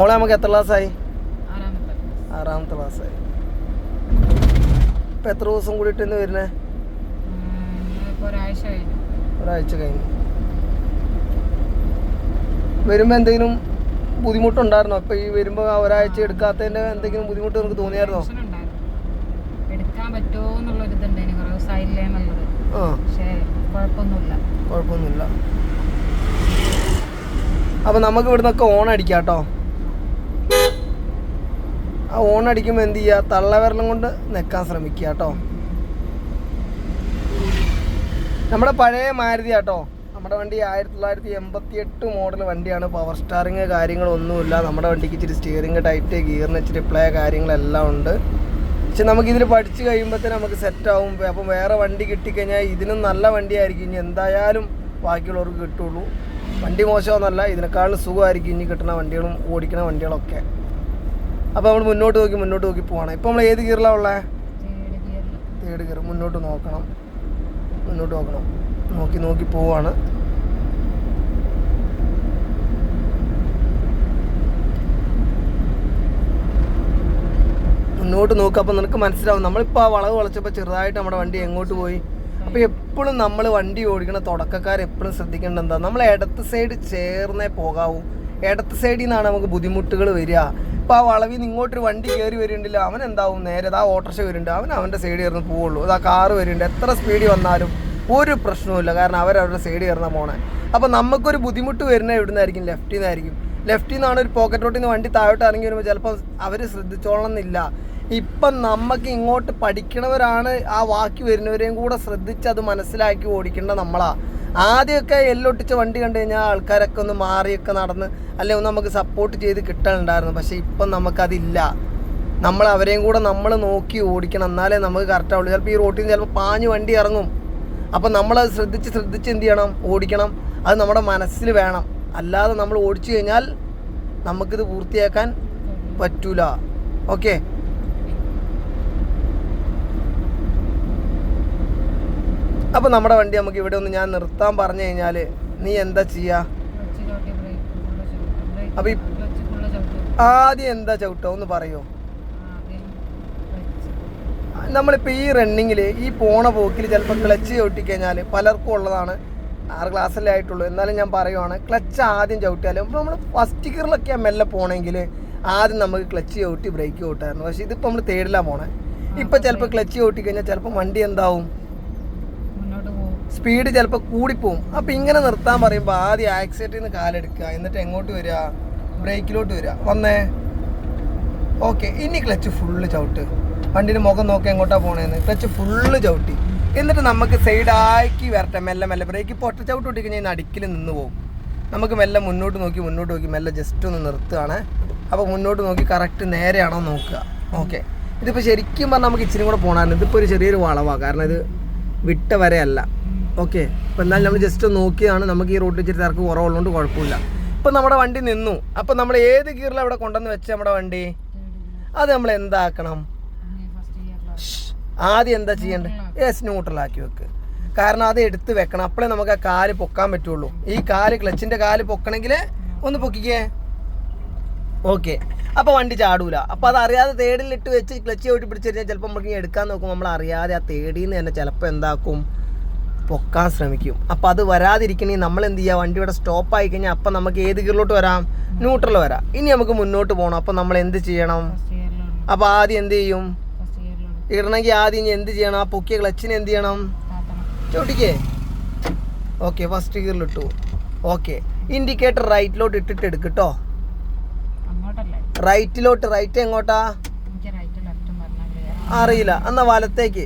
മോളെ നമുക്ക് എത്ര ക്ലാസ്സായി? ആറാമത്തെ ക്ലാസ്സായി. ഇപ്പം എത്ര ദിവസം കൂടിയിട്ട് ഇന്ന് വരുന്നേ? ഇപ്പോൾ ഒരാഴ്ച കഴിഞ്ഞു. വരുമ്പോൾ എന്തെങ്കിലും ബുദ്ധിമുട്ടുണ്ടായിരുന്നോ? ഇപ്പം ഈ വരുമ്പോൾ ഒരാഴ്ച എടുക്കാത്തതിന്റെ എന്തെങ്കിലും ബുദ്ധിമുട്ട് നിനക്ക് തോന്നിയായിരുന്നോ? എടുക്കാൻ പറ്റുമോ എന്നുള്ളൊരു ഇതുണ്ടായിരുന്നു കുറേ ദിവസമായില്ലേ എന്നുള്ളത്. ആ. പക്ഷേ കുഴപ്പമൊന്നുമില്ല. കുഴപ്പമൊന്നുമില്ല. അപ്പം നമുക്ക് ഇവിടുന്നൊക്കെ ഓൺ അടിക്കാം കേട്ടോ ആ ഓൺ അടിക്കുമ്പോൾ എന്ത് ചെയ്യുക തള്ളവിരലും കൊണ്ട് നിൽക്കാൻ ശ്രമിക്കുക കേട്ടോ. നമ്മുടെ പഴയ മാരുതി കേട്ടോ നമ്മുടെ വണ്ടി ആയിരത്തി തൊള്ളായിരത്തി എൺപത്തി എട്ട് മോഡൽ വണ്ടിയാണ്. പവർ സ്റ്റാറിങ് കാര്യങ്ങളൊന്നുമില്ല. നമ്മുടെ വണ്ടിക്ക് ഇച്ചിരി സ്റ്റിയറിങ് ടൈറ്റ് ഗിയറിന് ഇച്ചിരി പ്ലേ കാര്യങ്ങളെല്ലാം ഉണ്ട്. പക്ഷെ നമുക്കിതിൽ പഠിച്ച് കഴിയുമ്പോഴത്തേന് നമുക്ക് സെറ്റ് ആവും. അപ്പം വേറെ വണ്ടി കിട്ടിക്കഴിഞ്ഞാൽ ഇതിനും നല്ല വണ്ടിയായിരിക്കും. ഇനി എന്തായാലും ബാക്കിയുള്ളവർക്ക് കിട്ടുള്ളൂ. വണ്ടി മോശമൊന്നുമല്ല. ഇതിനേക്കാളും സുഖമായിരിക്കും. ഇനി കിട്ടുന്ന വണ്ടികളും ഓടിക്കുന്ന വണ്ടികളൊക്കെ. അപ്പോൾ നമ്മൾ മുന്നോട്ട് നോക്കി മുന്നോട്ട് നോക്കി പോവാണ്. ഇപ്പോൾ നമ്മൾ ഏത് ഗിയറിലാണ് ഉള്ളത് തേർഡ് ഗിയർ മുന്നോട്ട് നോക്കണം. മുന്നോട്ട് നോക്കണം. നോക്കി നോക്കി പോവാണ്. മുന്നോട്ട് നോക്കുക അപ്പോൾ നിനക്ക് മനസ്സിലാവും. നമ്മളിപ്പോൾ ആ വളവ് വളച്ചപ്പോൾ ചെറുതായിട്ട് നമ്മുടെ വണ്ടി എങ്ങോട്ട് പോയി? അപ്പോൾ എപ്പോഴും നമ്മൾ വണ്ടി ഓടിക്കണ തുടക്കക്കാർ എപ്പോഴും ശ്രദ്ധിക്കേണ്ടത് എന്താ? നമ്മൾ ഇടത്ത് സൈഡ് ചേർന്നേ പോകാവൂ. ഇടത്ത് സൈഡിൽ നിന്നാണ് നമുക്ക് ബുദ്ധിമുട്ടുകൾ വരിക. ഇപ്പോൾ ആ വളവിൽ ഇങ്ങോട്ടൊരു വണ്ടി കയറി വരുന്നുണ്ടല്ലോ അവൻ എന്താവും? നേരെ ആ ഓട്ടോറിക്ഷ വരുന്നുണ്ട്. അവൻ അവന്റെ സൈഡിൽ കയറുന്ന പോവുള്ളൂ. അത് കാറ് വരുന്നുണ്ട്. എത്ര സ്പീഡിൽ വന്നാലും ഒരു പ്രശ്നവുമില്ല. കാരണം അവരവരുടെ സൈഡിൽ കയറുന്ന പോണേ അപ്പോൾ നമുക്കൊരു ബുദ്ധിമുട്ട് വരുന്നത് എവിടെ നിന്നായിരിക്കും ലെഫ്റ്റിൽ നിന്നായിരിക്കും ലെഫ്റ്റിൽ നിന്നാണ് ഒരു പോക്കറ്റ് റോട്ടിൽ നിന്ന് വണ്ടി താഴോട്ട് ഇറങ്ങി വരുമ്പോൾ ചിലപ്പോൾ അവർ ശ്രദ്ധിച്ചോളണം എന്നില്ല. ഇപ്പം നമുക്ക് ഇങ്ങോട്ട് പഠിക്കണവരാണ് ആ വാക്കി വരുന്നവരെയും കൂടെ ശ്രദ്ധിച്ച് അത് മനസ്സിലാക്കി ഓടിക്കേണ്ട നമ്മളാ. ആദ്യമൊക്കെ എല്ലൊട്ടിച്ച വണ്ടി കണ്ടു കഴിഞ്ഞാൽ ആൾക്കാരൊക്കെ ഒന്ന് മാറിയൊക്കെ നടന്ന് അല്ലെ ഒന്ന് നമുക്ക് സപ്പോർട്ട് ചെയ്ത് കിട്ടാനുണ്ടായിരുന്നു പക്ഷേ ഇപ്പം നമുക്കതില്ല. നമ്മൾ അവരെയും കൂടെ നമ്മൾ നോക്കി ഓടിക്കണം. എന്നാലേ നമുക്ക് കറക്റ്റ് ആവുള്ളൂ. ചിലപ്പോൾ ഈ റോട്ടിൽ നിന്ന് ചിലപ്പോൾ പാഞ്ഞ് വണ്ടി ഇറങ്ങും. അപ്പം നമ്മളത് ശ്രദ്ധിച്ച് ശ്രദ്ധിച്ച് എന്ത് ചെയ്യണം? ഓടിക്കണം. അത് നമ്മുടെ മനസ്സിൽ വേണം. അല്ലാതെ നമ്മൾ ഓടിച്ചു കഴിഞ്ഞാൽ നമുക്കിത് പൂർത്തിയാക്കാൻ പറ്റൂല. ഓക്കെ? അപ്പോൾ നമ്മുടെ വണ്ടി നമുക്ക് ഇവിടെ ഒന്ന് ഞാൻ നിർത്താൻ പറഞ്ഞു കഴിഞ്ഞാൽ നീ എന്താ ചെയ്യുക ക്ലച്ച് ചവിട്ടി ബ്രേക്ക് ഫുള്ള് ചവിട്ടും ബ്രേക്ക് അപ്പൊ ഈ- ക്ലച്ച് ഫുള്ള് ചവിട്ടും ആദ്യം എന്താ ചവിട്ടോ ഒന്ന് പറയോ? നമ്മളിപ്പോ ഈ റണ്ണിങ്ങിൽ ഈ പോണ പോക്കിൽ ചിലപ്പോൾ ക്ലച്ച് ചവിട്ടിക്കഴിഞ്ഞാൽ പലർക്കും ഉള്ളതാണ്. ആറ് ക്ലാസ്സല്ലേ ആയിട്ടുള്ളൂ. എന്നാലും ഞാൻ പറയുവാണ് ക്ലച്ച് ആദ്യം ചവിട്ടിയാലും ഇപ്പോൾ നമ്മൾ ഫസ്റ്റ് ഗിയറിലൊക്കെ മെല്ലെ പോണെങ്കിൽ ആദ്യം നമുക്ക് ക്ലച്ച് ചവിട്ടി ബ്രേക്ക് ചവിട്ടായിരുന്നു പക്ഷേ ഇതിപ്പോൾ നമ്മൾ തേടിലാണ് പോണേ. ഇപ്പോൾ ചിലപ്പോൾ ക്ലച്ച് ചവിട്ടി കഴിഞ്ഞാൽ ചിലപ്പോൾ വണ്ടി എന്താവും? സ്പീഡ് ചിലപ്പോൾ കൂടിപ്പോവും. അപ്പോൾ ഇങ്ങനെ നിർത്താൻ പറയുമ്പോൾ ആദ്യം ആക്സിഡന്റിൽ നിന്ന് കാലെടുക്കുക. എന്നിട്ട് എങ്ങോട്ട് വരിക? ബ്രേക്കിലോട്ട് വരിക. വന്നേ. ഓക്കെ ഇനി ക്ലച്ച് ഫുള്ള് ചവിട്ട്. വണ്ടിന്റെ മുഖം നോക്കി എങ്ങോട്ടാണ് പോണേന്ന്. ക്ലച്ച് ഫുള്ള് ചവിട്ടി. എന്നിട്ട് നമുക്ക് സൈഡാക്കി വരട്ടെ. മെല്ലെ മെല്ലെ. ബ്രേക്ക് ഇപ്പോൾ ഒറ്റ ചവിട്ട് ഒട്ടി കഴിഞ്ഞാൽ നിന്ന് പോകും നമുക്ക് മെല്ലെ മുന്നോട്ട് നോക്കി മുന്നോട്ട് നോക്കി മെല്ലെ ജസ്റ്റ് ഒന്ന് നിർത്തുകയാണ്. അപ്പോൾ മുന്നോട്ട് നോക്കി കറക്റ്റ് നേരെയാണോ നോക്കുക. ഓക്കെ ഇതിപ്പോൾ ശരിക്കും പറഞ്ഞാൽ നമുക്ക് ഇച്ചിരി കൂടെ പോകണമായിരുന്നു ഇതിപ്പോൾ ഒരു ചെറിയൊരു വളവാണ് കാരണം ഇത് വിട്ട വരെയല്ല ഓക്കെ അപ്പോൾ എന്നാലും നമ്മൾ ജസ്റ്റ് നോക്കിയാണ് നമുക്ക് ഈ റോട്ടിൽ ഇച്ചിരി തിരക്ക് കുറവുള്ളതുകൊണ്ട് കുഴപ്പമില്ല. ഇപ്പം നമ്മുടെ വണ്ടി നിന്നു. അപ്പം നമ്മൾ ഏത് ഗിയറിൽ അവിടെ കൊണ്ടുവന്ന് വെച്ച നമ്മുടെ വണ്ടി? അത് നമ്മൾ എന്താക്കണം? ആദ്യം എന്താ ചെയ്യേണ്ടത്? യെസ് ന്യൂട്രലാക്കി വെക്ക്. കാരണം അത് എടുത്ത് വെക്കണം. അപ്പോഴേ നമുക്ക് ആ കാൽ പൊക്കാൻ പറ്റുള്ളൂ. ഈ കാൽ ക്ലച്ചിന്റെ കാൽ പൊക്കണമെങ്കിൽ ഒന്ന് പൊക്കിക്കേ. ഓക്കെ അപ്പോൾ വണ്ടി ചാടൂല. അപ്പോൾ അത് അറിയാതെ തേടിലിട്ട് വെച്ച് ക്ലച്ച് ചവിട്ടി പിടിച്ച് കഴിഞ്ഞാൽ ചിലപ്പോൾ നമുക്ക് എടുക്കാൻ നോക്കും നമ്മൾ അറിയാതെ ആ നിന്ന് തന്നെ ചിലപ്പോൾ എന്താക്കും? പൊക്കാൻ ശ്രമിക്കും. അപ്പോൾ അത് വരാതിരിക്കണേ നമ്മൾ എന്ത് ചെയ്യുക വണ്ടി ഇവിടെ സ്റ്റോപ്പ് ആയി കഴിഞ്ഞാൽ അപ്പം നമുക്ക് ഏത് ഗിയറിലോട്ട് വരാം? ന്യൂട്രൽ വരാം. ഇനി നമുക്ക് മുന്നോട്ട് പോകണം അപ്പൊ നമ്മൾ എന്ത് ചെയ്യണം? അപ്പൊ അപ്പോൾ ആദ്യം എന്ത് ചെയ്യും? ഇടണമെങ്കിൽ ആദ്യം ഇനി എന്ത് ചെയ്യണം? ആ പൊക്കിയ ക്ലച്ചിന് എന്ത് ചെയ്യണം? ചോട്ടിക്കേ. ഓക്കെ ഫസ്റ്റ് ഗിയറിലിട്ടു ഓക്കെ. ഇൻഡിക്കേറ്റർ റൈറ്റിലോട്ട് ഇട്ടിട്ട് എടുക്കട്ടോ റൈറ്റിലോട്ട് റൈറ്റ് എങ്ങോട്ടാ? അറിയില്ല. എന്നാ വലത്തേക്ക്.